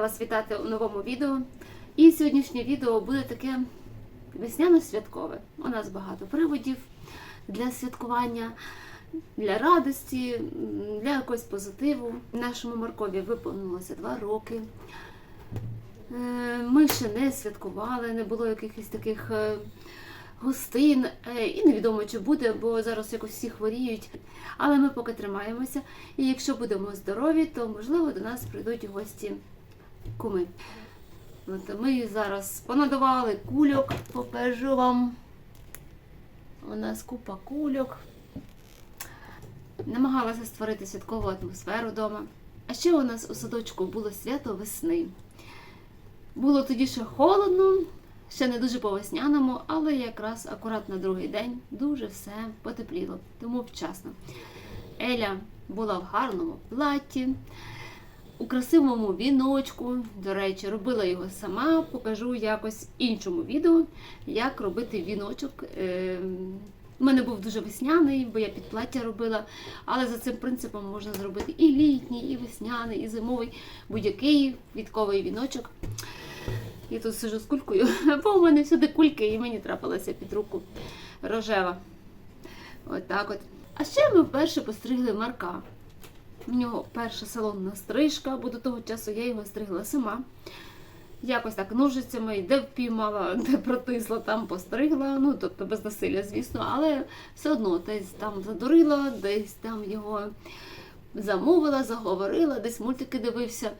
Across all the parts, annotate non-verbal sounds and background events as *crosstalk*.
Рада вас вітати у новому відео. І сьогоднішнє відео буде таке весняно-святкове. У нас багато приводів для святкування, для радості, для якогось позитиву. Нашому Маркові виповнилося два роки. Е, Ми ще не святкували, не було якихось таких е, гостин, е, і невідомо, чи буде, бо зараз якось всі хворіють. Але ми поки тримаємося. І якщо будемо здорові, то можливо до нас прийдуть гості куми. От ми зараз понадавали кульок, покажу вам. У нас купа кульок. Намагалася створити святкову атмосферу вдома. А ще у нас у садочку було свято весни. Було тоді ще холодно, ще не дуже по весняному, але якраз акурат на другий день дуже все потепліло, тому вчасно. Еля була в гарному платі, у красивому віночку. До речі, робила його сама. Покажу якось іншому відео, як робити віночок. Ем, У мене був дуже весняний, бо я під плаття робила. Але за цим принципом можна зробити і літній, і весняний, і зимовий, будь-який квітковий віночок. Я тут сижу з кулькою, *laughs* бо у мене всюди кульки, і мені трапилася під руку рожева. От так от. А ще ми вперше постригли Марка. У нього перша салонна стрижка, бо до того часу я його стригла сама. Якось так ножицями, де впіймала, *laughs* де протисла, там постригла. Ну, тобто без насилля, звісно, але все одно десь там задурила, десь там його замовила, заговорила, десь мультики дивився.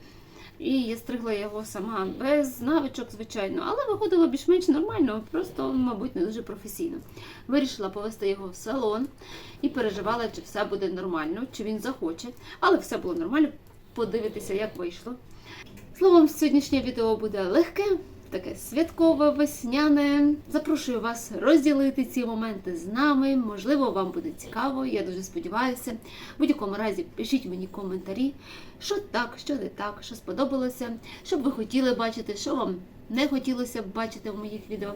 І я стригла його сама без навичок, звичайно, але виходило більш-менш нормально, просто, мабуть, не дуже професійно. Вирішила повести його в салон і переживала, чи все буде нормально, чи він захоче. Але все було нормально. Подивитися, як вийшло. Словом, сьогоднішнє відео буде легке, таке святкове, весняне. Запрошую вас розділити ці моменти з нами. Можливо, вам буде цікаво, я дуже сподіваюся. В будь-якому разі пишіть мені коментарі, що так, що не так, що сподобалося, що б ви хотіли бачити, що вам не хотілося б бачити в моїх відео.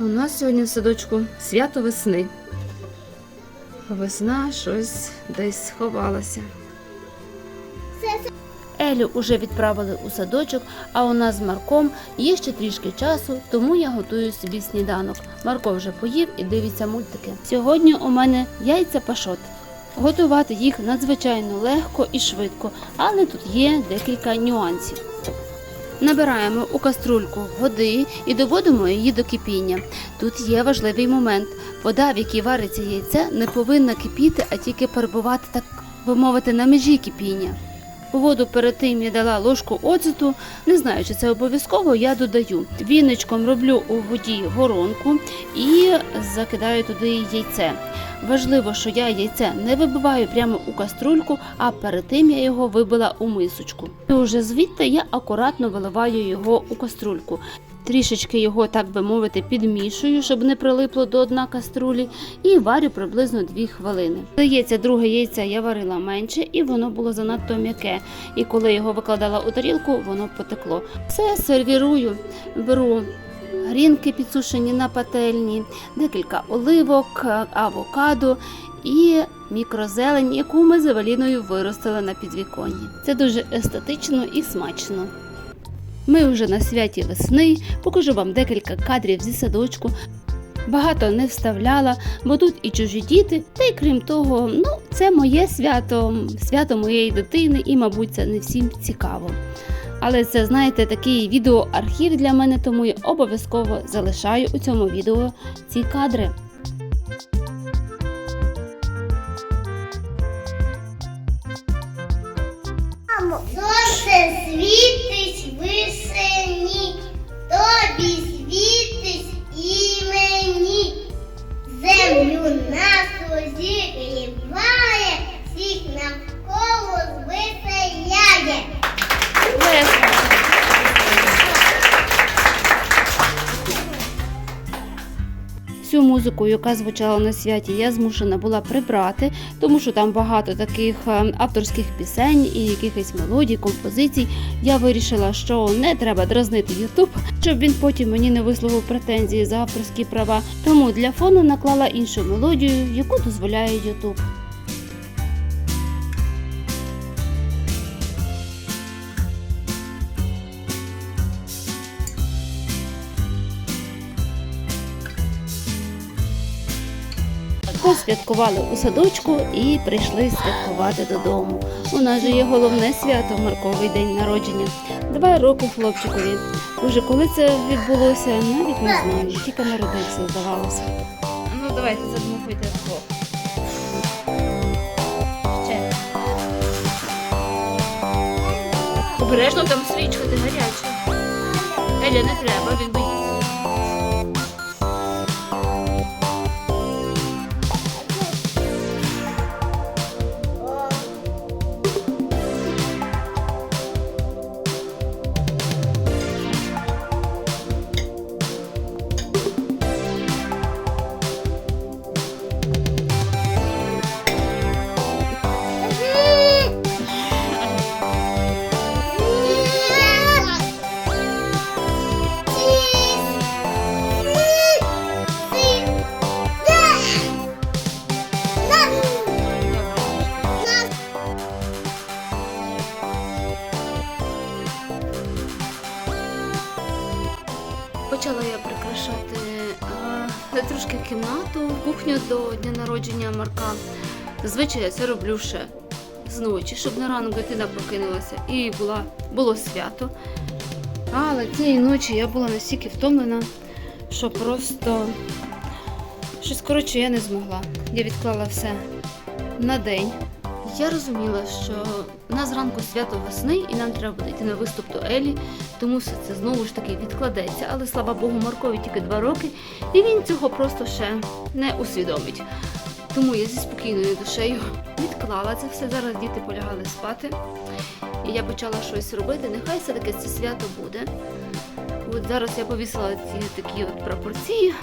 У нас сьогодні в садочку свято весни. Весна щось десь сховалася. Елю уже відправили у садочок, а у нас з Марком є ще трішки часу, тому я готую собі сніданок. Марко вже поїв і дивиться мультики. Сьогодні у мене яйця пашот. Готувати їх надзвичайно легко і швидко, але тут є декілька нюансів. Набираємо у каструльку води і доводимо її до кипіння. Тут є важливий момент. Вода, в якій вариться яйце, не повинна кипіти, а тільки перебувати, так би мовити, на межі кипіння. Воду перед тим я дала ложку оцету, не знаю, чи це обов'язково, я додаю. Віночком роблю у воді воронку і закидаю туди яйце. Важливо, що я яйце не вибиваю прямо у каструльку, а перед тим я його вибила у мисочку. І вже звідти я акуратно виливаю його у каструльку. Трішечки його, так би мовити, підмішую, щоб не прилипло до дна каструлі, і варю приблизно 2 хвилини. Здається, друге яйце я варила менше, і воно було занадто м'яке. І коли його викладала у тарілку, воно потекло. Все сервірую, беру грінки підсушені на пательні, декілька оливок, авокадо і мікрозелень, яку ми з Евеліною виростили на підвіконні. Це дуже естетично і смачно. Ми вже на святі весни, покажу вам декілька кадрів зі садочку. Багато не вставляла, бо тут і чужі діти, та й крім того, ну, це моє свято, свято моєї дитини, і, мабуть, це не всім цікаво. Але це, знаєте, такий відеоархів для мене, тому я обов'язково залишаю у цьому відео ці кадри. Всю музику, яка звучала на святі, я змушена була прибрати, тому що там багато таких е, авторських пісень і якихось мелодій, композицій. Я вирішила, що не треба дразнити Ютуб, щоб він потім мені не висловив претензії за авторські права. Тому для фону наклала іншу мелодію, яку дозволяє Ютуб. Посвяткували у садочку і прийшли святкувати додому. У нас же є головне свято Марковий день народження. Два роки хлопчикові. Уже коли це відбулося, навіть не знаю. Тільки народився, здавалося. Ну давайте задмухуйте вдвох. Ще. Обережно там свічка, ти гаряча. Еля, не треба, він кухню до дня народження Марка. Зазвичай я це роблю ще зночі, щоб на ранок дитина прокинулася і була, було свято. Але цієї ночі я була настільки втомлена, що просто щось коротше я не змогла. Я відклала все на день. Я розуміла, що у нас зранку свято весни, і нам треба буде йти на виступ до Елі, тому все це знову ж таки відкладеться. Але слава Богу, Маркові тільки два роки, і він цього просто ще не усвідомить. Тому я зі спокійною душею відклала це все. Зараз діти полягали спати. І я почала щось робити. Нехай все-таки це свято буде. От зараз я повісила ці такі от пропорції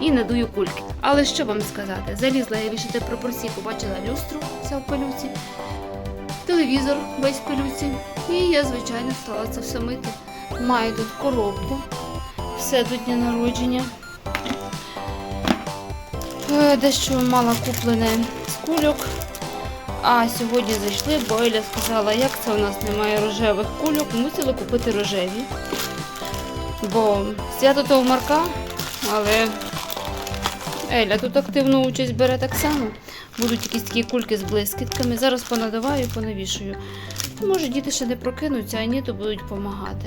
і надую кульки. Але що вам сказати? Залізла я вішати пропорції, побачила люстру вся в пилюці, телевізор весь в пилюці. І я, звичайно, стала це все мити. Маю тут коробку, все до дня народження. Е, Дещо мала куплене з кульок. А сьогодні зайшли, бо Еля сказала, як це у нас немає рожевих кульок, мусили купити рожеві. Бо свято того Марка, але Еля тут активну участь бере так само. Будуть якісь такі кульки з блискітками. Зараз понадаваю, понавішую. Може, діти ще не прокинуться, а ні, то будуть допомагати.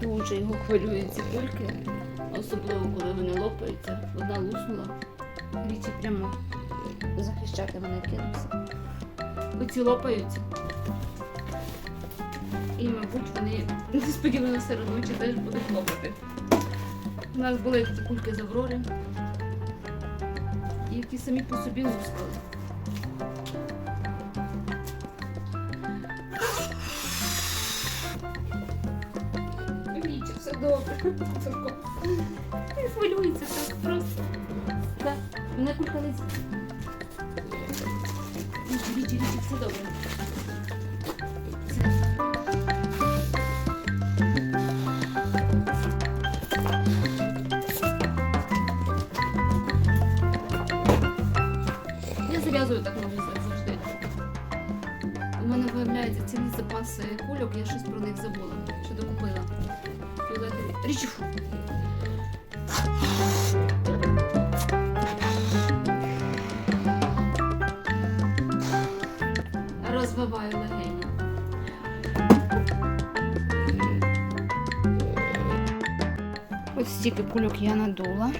Дуже його хвилюють ці кульки, особливо коли вони лопаються. Одна луснула. Річі прямо захищати мене кинувся. Оці лопаються. І, мабуть, вони несподівано серед ночі теж будуть лопати. У нас були такі кульки з Аврори, які самі по собі лускали. Мене кулька не з- Розвиваю легені. Ось стільки кульок я надула.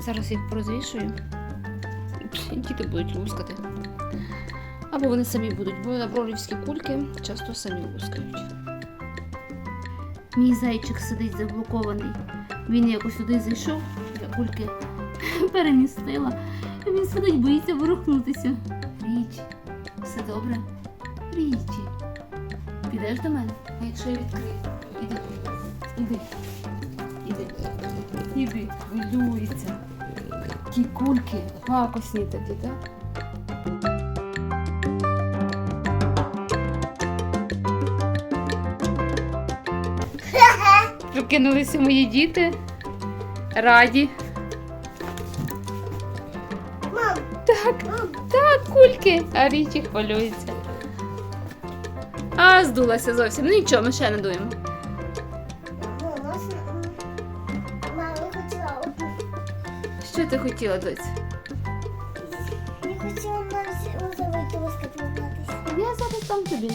Зараз їх розвішую. Діти будуть лускати. Або вони самі будуть, бо набролівські кульки часто самі лускають. Мій зайчик сидить заблокований. Він якось сюди зайшов, я кульки *laughs* перемістила він сидить, боїться ворухнутися. Річ, все добре. Річі. Підеш до мене? Якщо я відкрию, іди. Іди. Іди. Іди. Хвилюється. Ті кульки. Пакосні такі, так? Прокинулися мої діти раді. Так, кульки. А річі хвилюється. А, здулася зовсім. Ну нічого, ми ще не дуємо. мама хотіла одну. Що ти хотіла, доць? Я хотіла на озеро доска погратися. Я зараз дам тобі.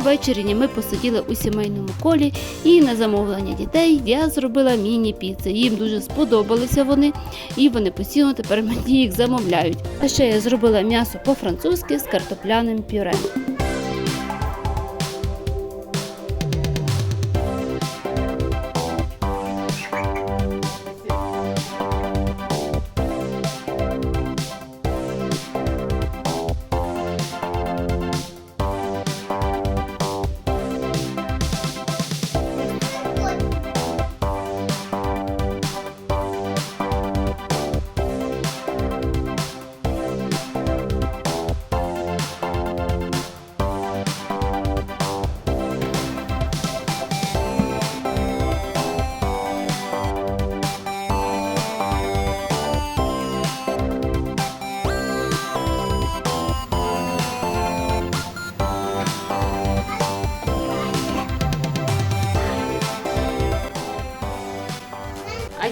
Ввечері ми посиділи у сімейному колі і на замовлення дітей я зробила міні-піци. Їм дуже сподобалися вони, і вони постійно тепер мені їх замовляють. А ще я зробила м'ясо по-французьки з картопляним пюре.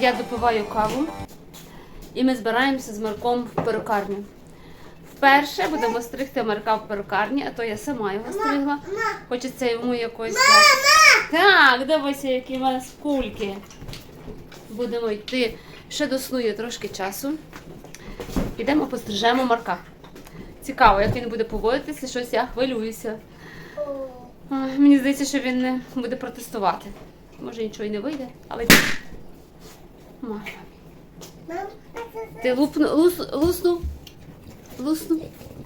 Я допиваю каву. І ми збираємося з Марком в перукарню. Вперше будемо стригти Марка в перукарні, а то я сама його стригла. Хочеться йому якось. Так, дивися, які в нас кульки. Будемо йти. Ще до сну є трошки часу. Підемо пострижемо Марка. Цікаво, як він буде поводитися, щось я хвилююся. Мені здається, що він не буде протестувати. Може нічого й не вийде, але. Мама. Мам, Ти лупну, лус, луснув? Луснув?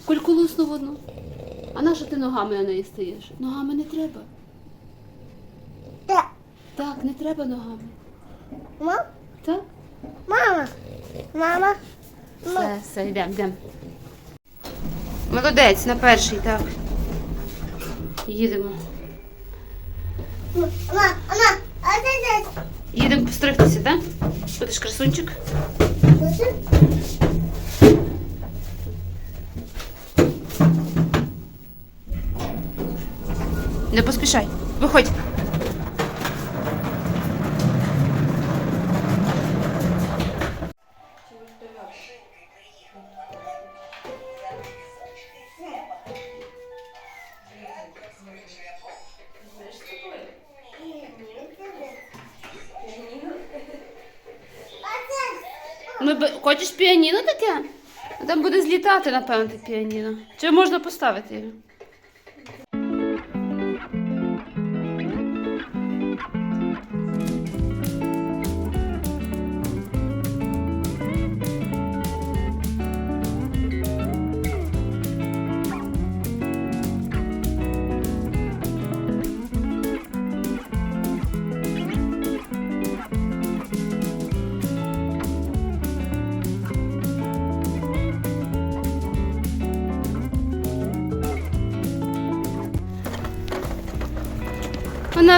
Кульку луснув одну. А на що ти ногами на неї стоїш? Ногами не треба. Де? Так, не треба ногами. Мам, Так? мама, мама. Все, все, йдемо, йдемо. Молодець, на перший, так. Їдемо. Мама, мама, а це це. Їдемо постригтися, так? Будеш красунчик? Не поспішай. Виходь. Злітати, напевно, піаніно. Чи можна поставити його?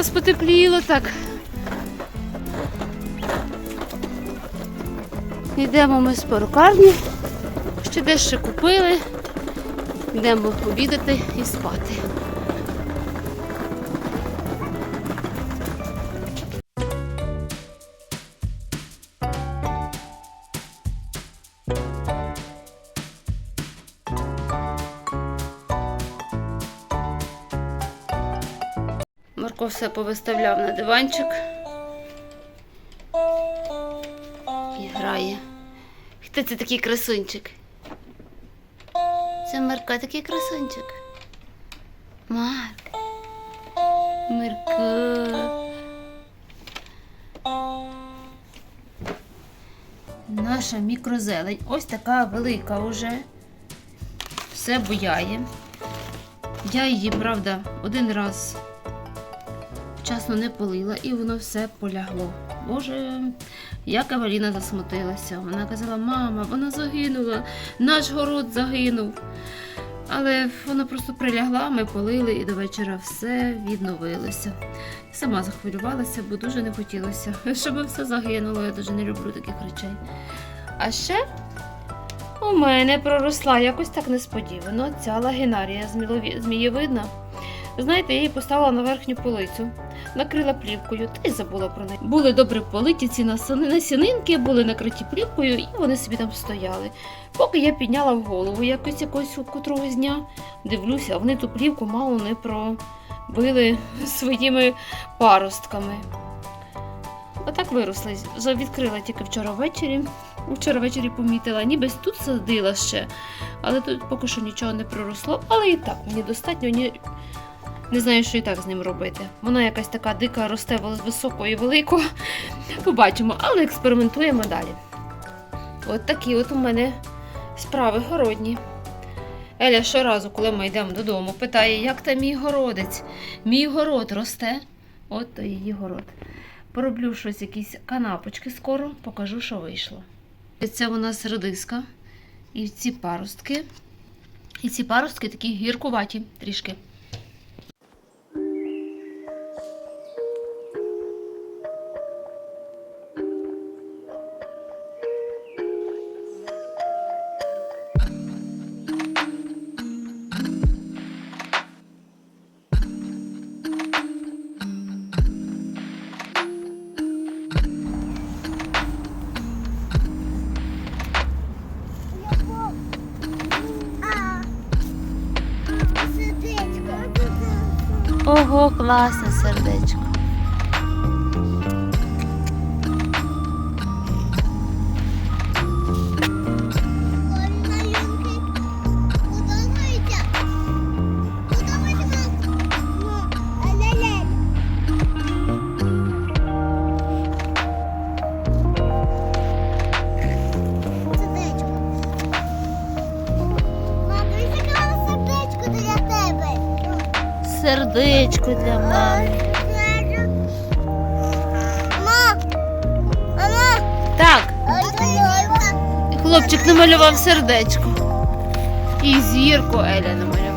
Нас потепліло так. Йдемо ми з перукарні, ще дещо купили. Йдемо обідати і спати. Марко все повиставляв на диванчик і грає. Хто це такий красунчик? Це Марко такий красунчик. Марк. Марко. Наша мікрозелень. Ось така велика вже. Все буяє. Я її, правда, один раз вчасно не полила і воно все полягло. Боже, як Евеліна засмутилася. Вона казала, мама, вона загинула, наш город загинув. Але вона просто прилягла, ми полили і до вечора все відновилося. Сама захвилювалася, бо дуже не хотілося, *laughs* щоб все загинуло. Я дуже не люблю таких речей. А ще у мене проросла якось так несподівано ця лагінарія змієвидна. Знаєте, я її поставила на верхню полицю, накрила плівкою та й забула про неї. Були добре политі ці насінинки, були накриті плівкою, і вони собі там стояли. Поки я підняла в голову якось якось котрогось дня, дивлюся, вони ту плівку мало не пробили *laughs* своїми паростками. Отак виросли. Відкрила тільки вчора ввечері. Вчора ввечері помітила, ніби тут садила ще, але тут поки що нічого не проросло. Але і так мені достатньо. Не знаю, що і так з ним робити. Вона якась така дика росте з високо і велико. Побачимо, але експериментуємо далі. От такі от у мене справи городні. Еля щоразу, коли ми йдемо додому, питає, як там мій городець. Мій город росте. От то її город. Пороблю щось, якісь канапочки скоро, покажу, що вийшло. Це у нас редиска. І ці паростки. І ці паростки такі гіркуваті трішки. blossoms. Сердечко для мами. Так, хлопчик намалював сердечко. І зірку Еля намалювала.